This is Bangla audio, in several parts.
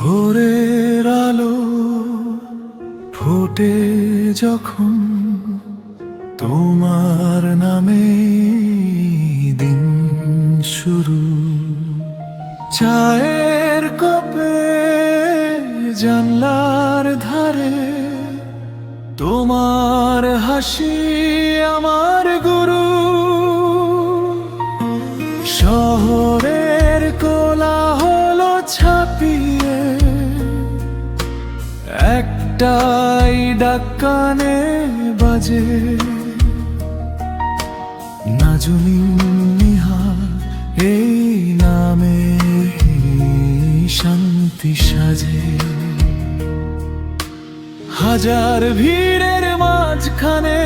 ভোরের আলো ফোটে যখন তোমার নামে দিন শুরু। চায়ের কপে জানলার ধারে তোমার হাসি আমার গুরু। শহরের একটাই ডাক্কানে বাজে। নাজুনি নিহার এই নামে শান্তি সাজে। হাজার ভিড়ের মাঝখানে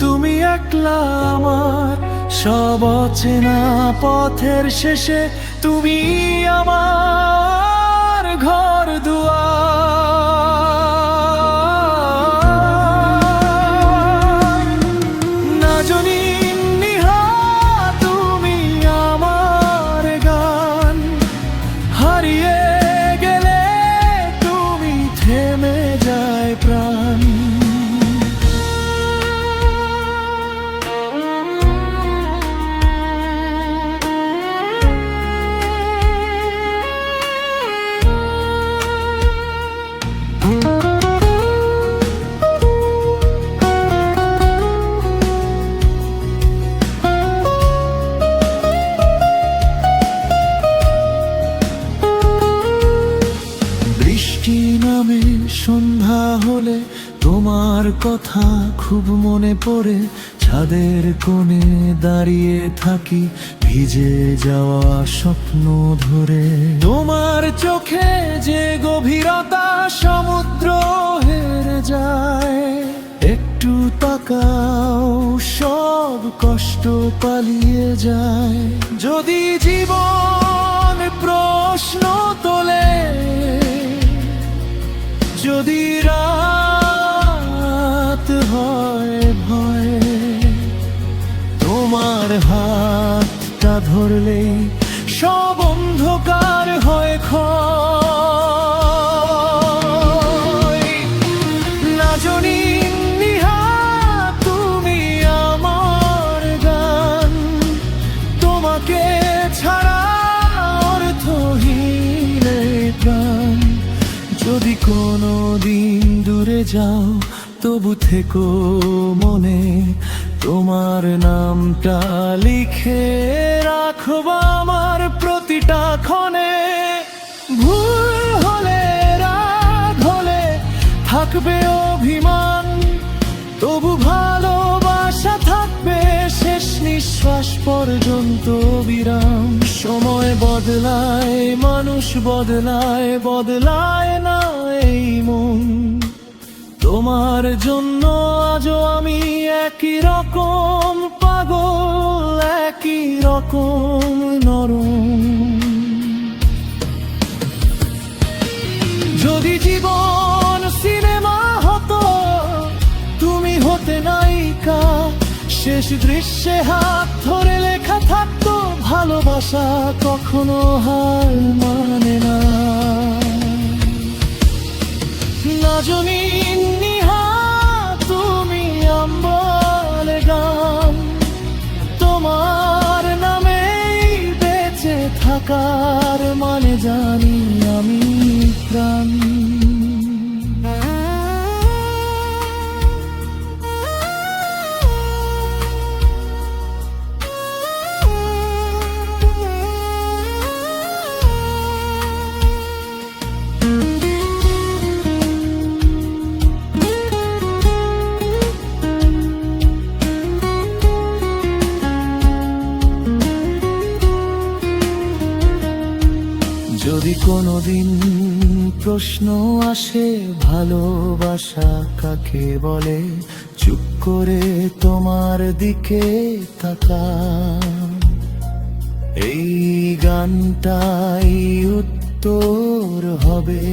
তুমি একলা আমার সব অচেনা পথের শেষে তুমি আমার ঘর। সন্ধ্যা হলে তোমার কথা খুব মনে পড়ে। ছাদের কোণে দাঁড়িয়ে থাকি, ভিজে যাওয়া স্বপ্ন ধরে। তোমার চোখে যে গভীরতা সমুদ্র হেরে যায়, একটু তাকাও, সব কষ্ট পালিয়ে যায়। যদি জীবন যদি রাত হয় ভয়ে তোমার হাতটা ধরলেই সব অন্ধকার হয় খ না জানি যাও, তবু থেকো মনে। তোমার নামটা লিখে রাখব আমার প্রতিটা ক্ষণে। ভুল হলে রাগ হলে থাকবে অভিমান। তবু ভালোবাসা থাকবে শেষ নিঃশ্বাস পর্যন্ত বিরাম। সময় বদলায়, মানুষ বদলায় বদলায় না এই মন। তোমার জন্য আজও আমি একই রকম পাগল, একই রকম নরম। যদি জীবন সিনেমা হতো, তুমি হতে নায়িকা। শেষ দৃশ্যে হাত ধরে লেখা থাকতো, ভালোবাসা কখনো হার মানে না। না থাকার মানে জানি আমি প্রাণ। প্রশ্ন আসে ভালোবাসা কাকে বলে? চুপ করে তোমার দিকে তাকা এই গানটাই উত্তর হবে